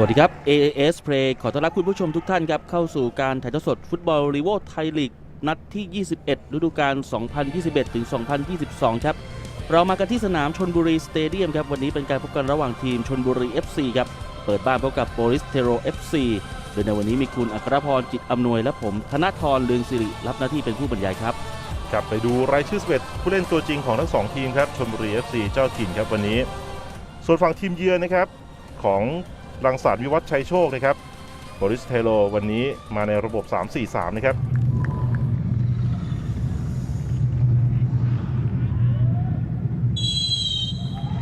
สวัสดีครับ AAS Play ขอต้อนรับคุณผู้ชมทุกท่านครับ เข้าสู่การถ่ายทอดสดฟุตบอลรีโวไทยลีกนัดที่ 21 ฤดูกาล 2021 ถึง 2022 ครับ เรามากันที่สนามชนบุรีสเตเดียมครับ วันนี้เป็นการพบกันระหว่างทีมชนบุรี FC ครับ เปิดบ้านพบกับโปลิสเทโร FC โดยในวันนี้มีคุณอัครพรจิตอำนวยและผม ธนทรเลืองสิริรับหน้าที่เป็นผู้บรรยายครับกลับไปดูรายชื่อ11ผู้เล่นตัวจริงของทั้งสองทีมครับชลบุรี FC เจ้าถิ่นครับวันนี้ ส่วนฝั่งทีมเยือนนะครับของ รังสรรค์วิวัฒชัยโชคนะครับบริสเทโลวันนี้มาในระบบ 3-4-3 นะครับ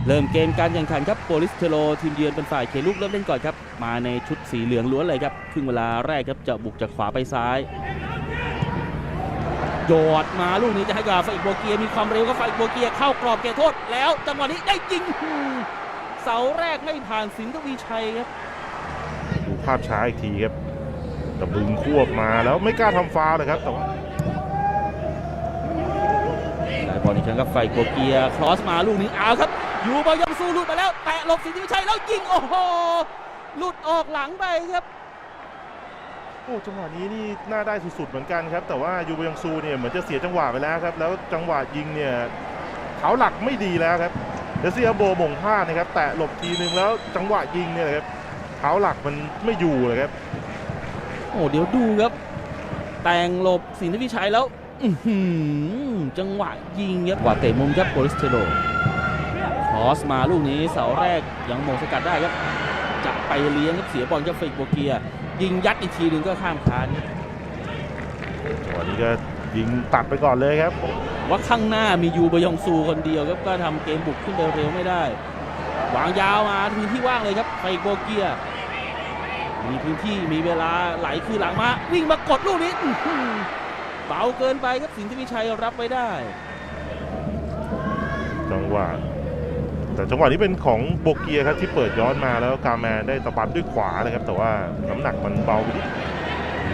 เริ่มเกมการแข่งขันครับโปลิสเทโรทีมเยือนเป็นฝ่ายเขลูกเริ่มเล่นก่อนครับ มาในชุดสีเหลืองล้วนเลยครับครึ่งเวลาแรกครับจะบุกจากขวาไปซ้ายโยดมาลูกนี้จะให้กับฝ่ายโบเกียมีความเร็วก็ฝ่ายโบเกียเข้ากรอบเขตโทษ แล้วจังหวะนี้ได้ยิง เสาแรกไม่ผ่านสินทวีชัยครับดูภาพช้าอีกทีครับตะบึงควบมาแล้วไม่กล้าทำฟาวล์เลยครับแต่ว่าได้บอลอีกครั้งครับฝ่ายโบเกียครอสมาลูกนี้เอาครับ อยู่บอยองซูหลุดมาแล้ว แตะหลบสินทวีชัยแล้วยิงโอ้โหหลุดออกหลังไปครับโอ้จังหวะนี้นี่น่าได้สุดๆเหมือนกันครับ แต่ว่ายูเบยองซูเนี่ยเหมือนจะเสียจังหวะไปแล้วครับ แล้วจังหวะยิงเนี่ยเท้าหลักไม่ดีแล้วครับ เดซี่อาโบหม่งพลาดนะครับ แตะหลบทีนึงแล้วจังหวะยิงเนี่ยนะครับเท้าหลักมันไม่อยู่เลยครับ โอ้เดี๋ยวดูครับ แต่งหลบสินทวิชัยแล้วอื้อหือจังหวะยิงครับกว่าเตะมุมครับโปลิสเทโรครอสมาลูกนี้เสาแรกยังโมงสกัดได้ครับจะไปเลี้ยงครับเสียบอลครับเฟกโบเกีย ยิงยัดอีกทีหนึ่งก็ข้ามคานครับจังหวะนี้ก็ยิงตัดไปก่อนเลยครับ ว่าข้างหน้ามียูบยองซูคนเดียวครับก็ทำเกมบุกขึ้นไปเร็วไม่ได้ วางยาวมาพื้นที่ว่างเลยครับเฟกโบเกีย มีพื้นที่มีเวลาไหลคือหลังมาวิ่งมากดลูกนี้อื้อหือเบาเกินไปครับสินทวิชัยรับไว้ได้ จังหวะแต่จังหวะนี้เป็นของโบเกียครับที่เปิดย้อนมาแล้วกาแมนได้ตะบันด้วยขวาเลยครับ แต่ว่าน้ำหนักมันเบาไปนิด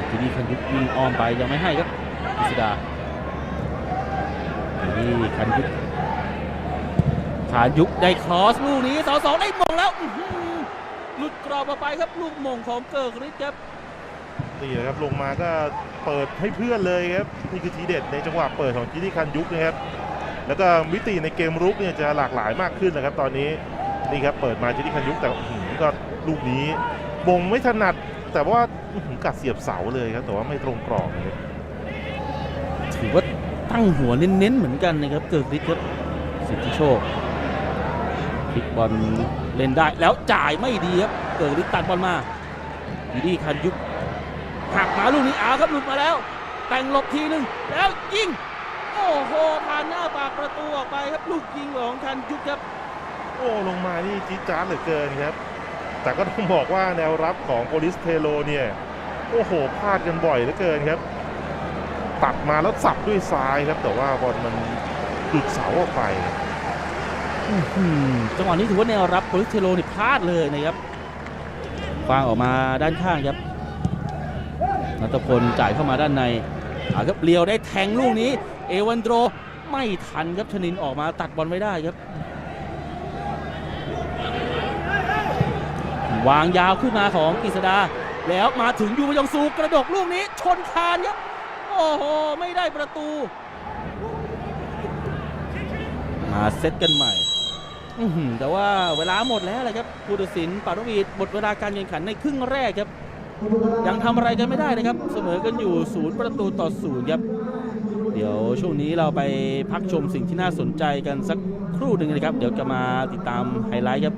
ทีนี้คันยุกวิ่งอ้อมไปยังไม่ให้ครับกิษดา ทีนี่คันยุกขายุกได้ครอสลูกนี้เสาสองได้มงแล้วอื้อหือหลุดกรอบออกไปครับลูกมงของเกิร์กฤทธิ์ครับนี่นะครับลงมาก็เปิดให้เพื่อนเลยครับนี่คือทีเด็ดในจังหวะเปิดของจินี่คันยุกนะครับแล้วก็มิติในเกมรุกเนี่ยจะหลากหลายมากขึ้นนะครับ ตอนนี้นี่ครับเปิดมาจินี่คันยุกแต่อื้อหือก็ลูกนี้มงไม่ถนัดแต่ว่าอื้อหือกัดเสียบเสาเลยครับแต่ว่าไม่ตรงกรอบนะครับถือว่า ตั้งหัวเน้นๆเหมือนกันนะครับเกิร์กฤทธิ์ครับสิทธิโชคพลิกบอลเล่นได้แล้วจ่ายไม่ดีครับเกิร์กฤทธิ์ตัดบอลมาทีนี่คันยุกหักมาลูกนี้อาครับหลุดมาแล้ว แต่งหลบทีหนึ่งแล้วยิงโอ้โหผ่านหน้าปากประตูออกไปครับลูกยิงของคันยุกครับ โอ้ลงมานี่จี๊ดจ๊าดเหลือเกินครับ แต่ก็ต้องบอกว่าแนวรับของโปลิสเทโลเนี่ยโอ้โหพลาดกันบ่อยเหลือเกินครับ ตัดมาแล้วสับด้วยซ้ายครับ แต่ว่าบอลมันหลุดเสาออกไปจังหวะนี้ถือว่าแนวรับโปลิสเทโรนี่พลาดเลยนะครับฟางออกมาด้านข้างครับนัทพลจ่ายเข้ามาด้านในอาครับเลียวได้แทงลูกนี้ เอวันโดรไม่ทันครับชนินออกมาตัดบอลไม่ได้ครับ วางยาวขึ้นมาของกฤษดา แล้วมาถึงยูบยองซูกระดกลูกนี้ชนคานครับ โอ้โห ไม่ได้ประตู มาเซตกันใหม่แต่ว่าเวลาหมดแล้วแหละครับผู้ตัดสินปารุวีดหมดเวลาการแข่งขันในครึ่งแรกครับ ยังทำอะไรกันไม่ได้นะครับ เสมอกันอยู่ศูนย์ประตูต่อศูนย์ครับ เดี๋ยวช่วงนี้เราไปพักชมสิ่งที่น่าสนใจกันสักครู่หนึ่งนะครับ เดี๋ยวจะมาติดตามไฮไลท์ครับ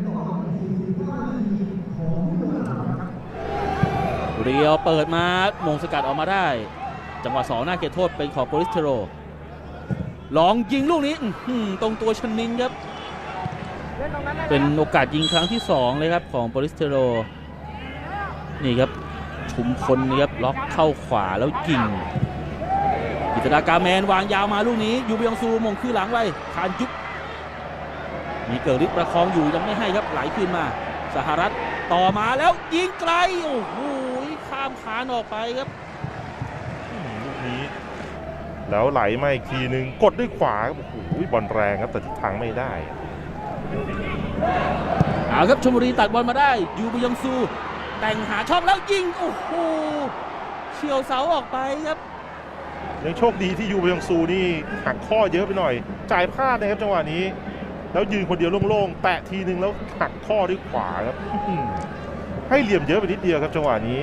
เรียวเปิดมามงสกัดออกมาได้ จังหวะสองหน้าเขตโทษเป็นของโปลิสเทโรลองยิงลูกนี้ตรงตัวชนินครับ เป็นโอกาสยิงครั้งที่ 2 เลยครับของโปลิสเทโร นี่ครับ ชุมพลนี่ครับล็อกเข้าขวาแล้วยิงกิตดากาแมนวางยาวมาลูกนี้ ยูเบียงซูมงคือหลังไว้คานยุบมีเกิดฤทธิ์ประคองอยู่ยังไม่ให้ครับไหลขึ้นมา สหรัฐต่อมาแล้วยิงไกล โอ้โหข้ามคานออกไปครับ นี้ แล้วไหลมาอีกทีนึงกดด้วยขวาครับโอ้โหบอลแรงครับแต่ทิศทางไม่ได้เอาครับชมบุรีตัดบอลมาได้ยูบยองซู แต่งหาช่องแล้วยิงโอ้โหเฉียวเสาออกไปครับยังโชคดีที่ยูบยองซูนี่หักข้อเยอะไปหน่อย จ่ายพลาดนะครับจังหวะนี้ แล้วยืนคนเดียวโล่งๆแตะทีนึงแล้วหักข้อด้วยขวาครับอื้อหือให้เหลี่ยมเยอะไปนิดเดียวครับจังหวะนี้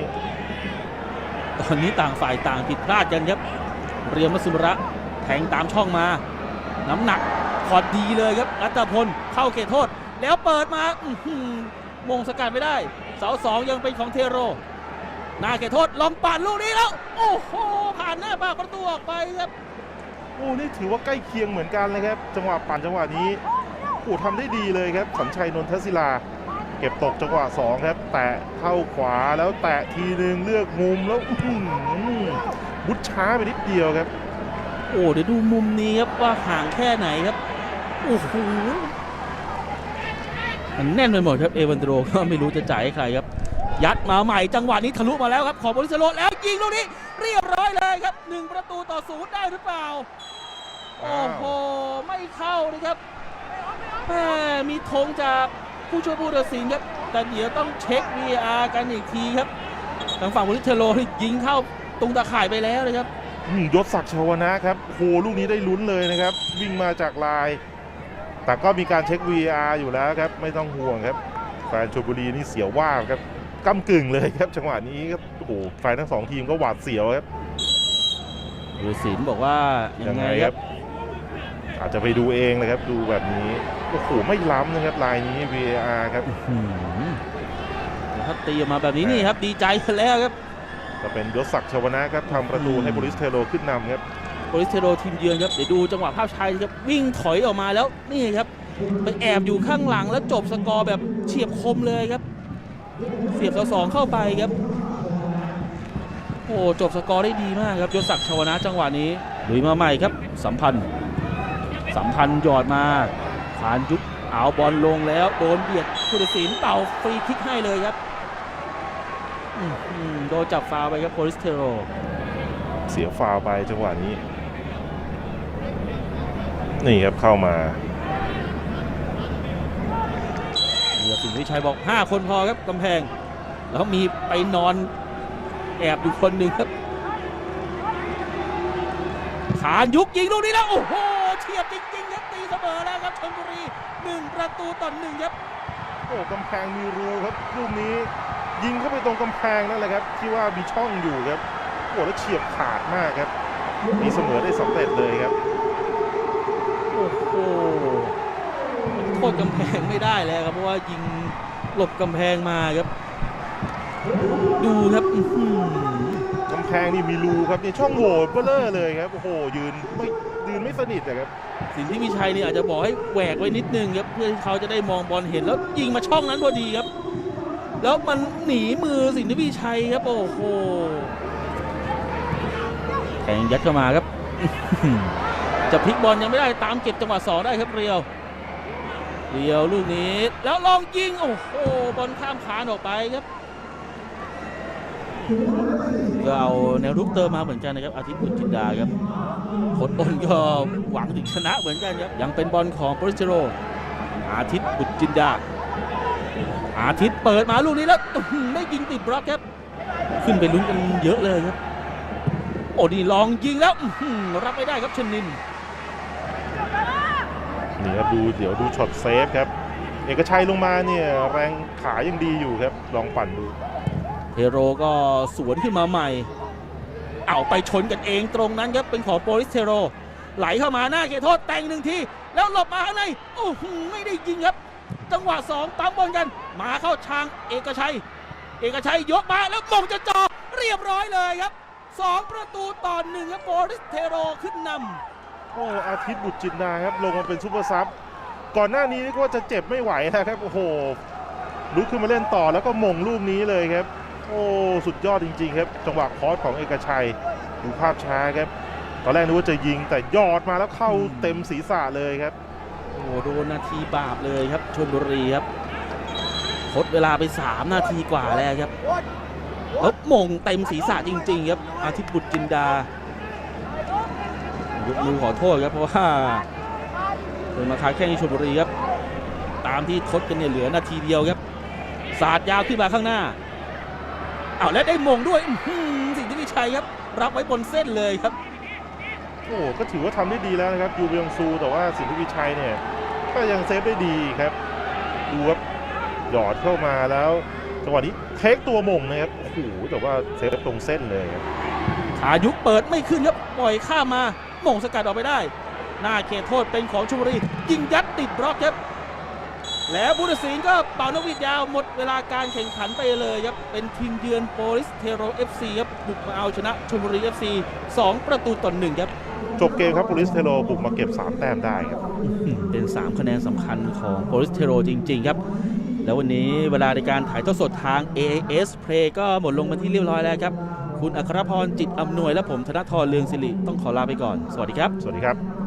ตอนนี้ต่างฝ่ายต่างผิดพลาดกันครับ เรียมัสมุระแทงตามช่องมา น้ำหนักพอดีเลยครับรัตพลเข้าเขตโทษ แล้วเปิดมามงสกัดไม่ได้ เสาสองยังเป็นของเทโรหน้าเขตโทษลองปั่นลูกนี้แล้ว โอ้โหผ่านหน้าปากประตูออกไปครับโอ้นี่ถือว่าใกล้เคียงเหมือนกันเลยครับ จังหวะปั่นจังหวะนี้โอ้ทำได้ดีเลยครับสัญชัยนนทศิลา เก็บตกจังหวะสองครับ แตะเข้าขวาแล้วแตะทีนึงเลือกมุมแล้วอื้อหือบุดช้าไปนิดเดียวครับ โอ้เดี๋ยวดูมุมนี้ครับว่าห่างแค่ไหนครับโอ้โหมันแน่นไปหมดครับเอวันโดรก็ไม่รู้จะจ่ายให้ใครครับ ยัดมาใหม่จังหวะนี้ทะลุมาแล้วครับ ขอบบริสโลแล้วยิงลูกนี้ เรียบร้อยเลยครับหนึ่งประตูต่อศูนย์ได้หรือเปล่า โอ้โห ไม่เข้าเลยครับแม่มีธงจาก ผู้ช่วยผู้ตัดสินครับแต่เดี๋ยวต้องเช็ค VR กันอีกทีครับทางฝั่งบริสโลนี่ยิงเข้าตรงตาข่ายไปแล้วเลยครับอืมยศศักดิ์ชาวนะครับโอ้โหลูกนี้ได้ลุ้นเลยนะครับ วิ่งมาจากลาย แต่ก็มีการเช็ค VR อยู่แล้วครับ ไม่ต้องห่วงครับแฟนชลบุรีนี่เสียวว่าบครับก้ากึ่งเลยครับ จังหวะนี้ครับโอ้โหแฟนทั้งสองทีมก็หวาดเสียวครับดูสินบอกว่ายังไงครับ อาจจะไปดูเองนะครับ ดูแบบนี้โอ้โหไม่ล้ำนะครับลายนี้ VAR ครับหืมแล้วถ้าตีออกมาแบบนี้นี่ครับ ดีใจกันแล้วครับจะเป็นยศศักดิ์ชาวนะครับทำประตูอืมให้บริสเทโรขึ้นนำครับโปลิสเทโรทีมเยือนครับเดี๋ยวดูจังหวะภาพช้าครับวิ่งถอยออกมาแล้วนี่ครับไปแอบอยู่ข้างหลังแล้วจบสกอร์แบบเฉียบคมเลยครับ เสียบเสาสองเข้าไปครับโอ้จบสกอร์ได้ดีมากครับยศศักดิ์ชวนะจังหวะนี้ลุยมาใหม่ครับสัมพันธ์ สัมพันธ์หยอดมาผ่านยุบเอาบอลลงแล้วโดนเบียดผู้ตัดสินเป่าฟรีคิกให้เลยครับอื้อหือโดนจับฟาวล์ไปครับโปลิสเทโร เสียฟาวล์ไปจังหวะนี้ นี่ครับเข้ามาเรือสิงห์วิชัยบอก 5 คนพอครับกำแพง แล้วมีไปนอนแอบอยู่คนหนึ่งครับขานยุกยิงลูกนี้แล้ว โอ้โห เฉียบจริงๆครับตีเสมอแล้วครับชลบุรีหนึ่งประตูต่อหนึ่งครับโอ้กำแพงมีรูครับลูกนี้ยิงเข้าไปตรงกำแพงนั่นแหละครับ ที่ว่ามีช่องอยู่ครับโอ้แล้วเฉียบขาดมากครับมีเสมอได้สำเร็จเลยครับโอ้โหโทษกำแพงไม่ได้แล้วครับเพราะว่ายิงหลบกำแพงมาครับ ดูครับอื้อหือกำ แพงนี่มีรูครับเนี่ยช่องโหว่เบ้อเร่อเลยครับโอ้โหยืนไม่ยืนไม่สนิทอะครับสินที่วิชัยนี่อาจจะบอกให้แหวกไว้นิดนึงครับเพื่อที่เขาจะได้มองบอลเห็นแล้วยิงมาช่องนั้นพอดีครับ แล้วมันหนีมือสินที่วิชัยครับโอ้โหแทงยัดเข้ามาครับ จะพลิกบอลยังไม่ได้ตามเก็บจังหวะสองได้ครับเรียวเรียวลูกนี้ แล้วลองยิงโอ้โหบอลข้ามคานออกไปครับ ก็เอาแนวรุกเติมมาเหมือนกันนะครับอาทิตย์บุญจินดาครับโคดอ้นก็หวังถึงชนะเหมือนกันครับยังเป็นบอลของโปริสเทโร อาทิตย์บุญจินดา อาทิตย์เปิดมาลูกนี้แล้วไม่ยิงติดบล็อกครับขึ้นไปลุ้นกันเยอะเลยครับโอ้ดีลองยิงแล้วรับไม่ได้ครับชนินนี่ครับดูเดี๋ยวดูช็อตเซฟครับ เอกชัยลงมาเนี่ยแรงขายังดีอยู่ครับ ลองปั่นดู เทโรก็สวนขึ้นมาใหม่ เอาไปชนกันเองตรงนั้นครับเป็นของโปลิสเทโร ไหลเข้ามาหน้าเขตโทษแต่งหนึ่งทีแล้วหลบมาข้างในโอ้โหไม่ได้ยิงครับ จังหวะสองปั๊มบอลกัน มาเข้าทางเอกชัย เอกชัยยกมาแล้วมงจะจ่อเรียบร้อยเลยครับสองประตูต่อหนึ่งครับโปลิสเทโรขึ้นนำโอ้อาทิตย์บุตรจินดาครับลงมาเป็นซูเปอร์ซับก่อนหน้านี้ก็ว่าจะเจ็บไม่ไหวแล้วครับโอ้โหลุกขึ้นมาเล่นต่อแล้วก็มงลูกนี้เลยครับ โอ้สุดยอดจริง ๆ ครับ จังหวะคอสของเอกชัยดูภาพช้าครับ ตอนแรกนึกว่าจะยิงแต่ยอดมาแล้วเข้าเต็มศีรษะเลยครับโอ้โดนนาทีบาปเลยครับชลบุรีครับทดเวลาไป 3 นาทีกว่าแล้วครับแล้วมงเต็มศีรษะจริง ๆ ครับ อาทิตย์บุตรจินดายกมือขอโทษครับเพราะว่าเป็นมาค้าแข้งที่ชลบุรีครับ ตามที่ทดกันเนี่ยเหลือนาทีเดียวครับ สาดยาวขึ้นมาข้างหน้า เอาและได้มงด้วยอื้อหือสิทธิวิชัยครับ รับไว้บนเส้นเลยครับ โอ้ก็ถือว่าทำได้ดีแล้วนะครับยูเบียงซู แต่ว่าสินทวิชัยเนี่ยก็ยังเซฟได้ดีครับดูครับหยอดเข้ามาแล้วจังหวะนี้เทคตัวมงนะครับโอ้โหแต่ว่าเซฟตรงเส้นเลยครับขายุกเปิดไม่ขึ้นครับปล่อยข้ามมาหม่งสกัดออกไปได้ หน้าเขตโทษเป็นของชลบุรียิงยัดติดบล็อกครับ แล้วบุรศีลก็เป่านกหวีดยาวหมดเวลาการแข่งขันไปเลยครับ เป็นทีมเยือนโปลิสเทโร FC ครับบุกมาเอาชนะชลบุรี FC 2ประตูต่อหนึ่งครับ จบเกมครับโปลิสเทโรบุกมาเก็บ 3 แต้มได้ครับอืมเป็น 3 คะแนนสำคัญของโปลิสเทโรจริง ๆ ครับ แล้ววันนี้เวลาในการถ่ายทอดสดทาง AAS Play ก็หมดลงมาที่เรียบร้อยแล้วครับ คุณอัครพรจิตอำนวยและผมธนทรเลืองสิริต้องขอลาไปก่อน สวัสดีครับ สวัสดีครับ